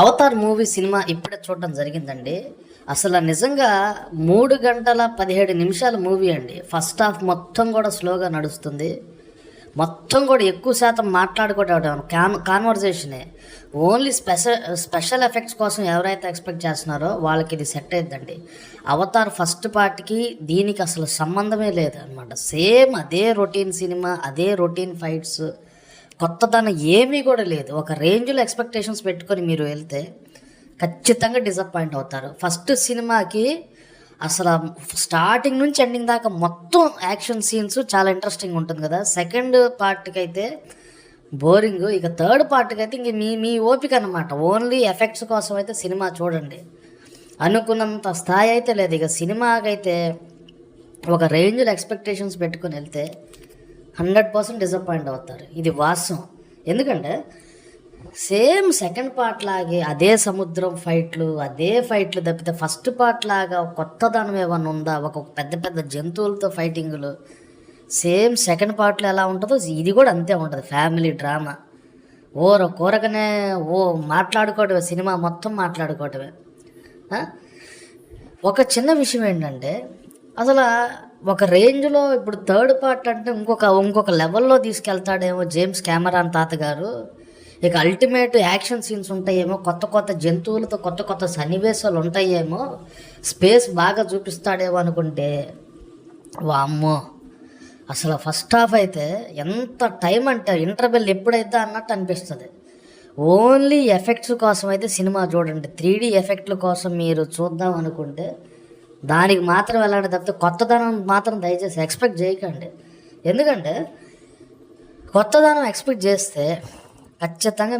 Avatar movie cinema ఇప్పుడే చూడడం జరిగిందండి. అసలు నిజంగా మూడు గంటల పదిహేడు నిమిషాల మూవీ అండి. ఫస్ట్ హాఫ్ మొత్తం కూడా స్లోగా నడుస్తుంది. మొత్తం కూడా ఎక్కువ శాతం మాట్లాడుకోవడం కాన్ కాన్వర్జేషనే. ఓన్లీ స్పెషల్ స్పెషల్ ఎఫెక్ట్స్ కోసం ఎవరైతే ఎక్స్పెక్ట్ చేస్తున్నారో వాళ్ళకి ఇది సెట్ అయ్యిందండి అవతార్ ఫస్ట్ పార్ట్కి దీనికి అసలు సంబంధమే లేదు అనమాట సేమ్ అదే రొటీన్ సినిమా అదే రొటీన్ ఫైట్స్ కొత్తదనం ఏమీ కూడా లేదు. ఒక రేంజ్లో ఎక్స్పెక్టేషన్స్ పెట్టుకొని మీరు వెళ్తే ఖచ్చితంగా డిసప్పాయింట్ అవుతారు. ఫస్ట్ సినిమాకి అసలు స్టార్టింగ్ నుంచి ఎండింగ్ దాకా మొత్తం యాక్షన్ సీన్స్ చాలా ఇంట్రెస్టింగ్ ఉంటుంది కదా. సెకండ్ పార్ట్కి అయితే బోరింగ్. ఇక థర్డ్ పార్ట్కి అయితే ఇంక మీ మీ ఓపిక అనమాట ఓన్లీ ఎఫెక్ట్స్ కోసం అయితే సినిమా చూడండి. అనుకున్నంత స్థాయి అయితే లేదు. ఇక సినిమాకైతే ఒక రేంజ్లో ఎక్స్పెక్టేషన్స్ పెట్టుకొని వెళ్తే హండ్రెడ్ పర్సెంట్ డిసప్పాయింట్ అవుతారు. ఇది వాస్తవం. ఎందుకంటే సేమ్ సెకండ్ పార్ట్ లాగే అదే సముద్రం ఫైట్లు అదే ఫైట్లు తప్పితే ఫస్ట్ పార్ట్ లాగా కొత్తదనం ఏమైనా ఉందా? ఒక పెద్ద పెద్ద జంతువులతో ఫైటింగ్లు సేమ్ సెకండ్ పార్ట్లో ఎలా ఉంటుందో ఇది కూడా అంతే ఉంటుంది. ఫ్యామిలీ డ్రామా ఓర కూరగానే ఓ మాట్లాడుకోవటమే సినిమా మొత్తం మాట్లాడుకోవటమే. ఒక చిన్న విషయం ఏంటంటే అసలు ఒక రేంజ్లో ఇప్పుడు థర్డ్ పార్ట్ అంటే ఇంకొక ఇంకొక లెవెల్లో తీసుకెళ్తాడేమో జేమ్స్ కెమెరాన్ తాతగారు. ఇక అల్టిమేట్ యాక్షన్ సీన్స్ ఉంటాయేమో కొత్త కొత్త జంతువులతో కొత్త కొత్త సన్నివేశాలు ఉంటాయేమో స్పేస్ బాగా చూపిస్తాడేమో అనుకుంటే వామ్మో! అసలు ఫస్ట్ హాఫ్ అయితే ఎంత టైం అంటే ఇంటర్వెల్ ఎప్పుడైతే అన్నట్టు అనిపిస్తుంది. ఓన్లీ ఎఫెక్ట్స్ కోసం అయితే సినిమా చూడండి. త్రీడీ ఎఫెక్ట్ల కోసం మీరు చూద్దాం అనుకుంటే దానికి మాత్రం వెళ్ళండి తప్పితే కొత్తదనం మాత్రం దయచేసి ఎక్స్పెక్ట్ చేయకండి. ఎందుకంటే కొత్తదనం ఎక్స్పెక్ట్ చేస్తే ఖచ్చితంగా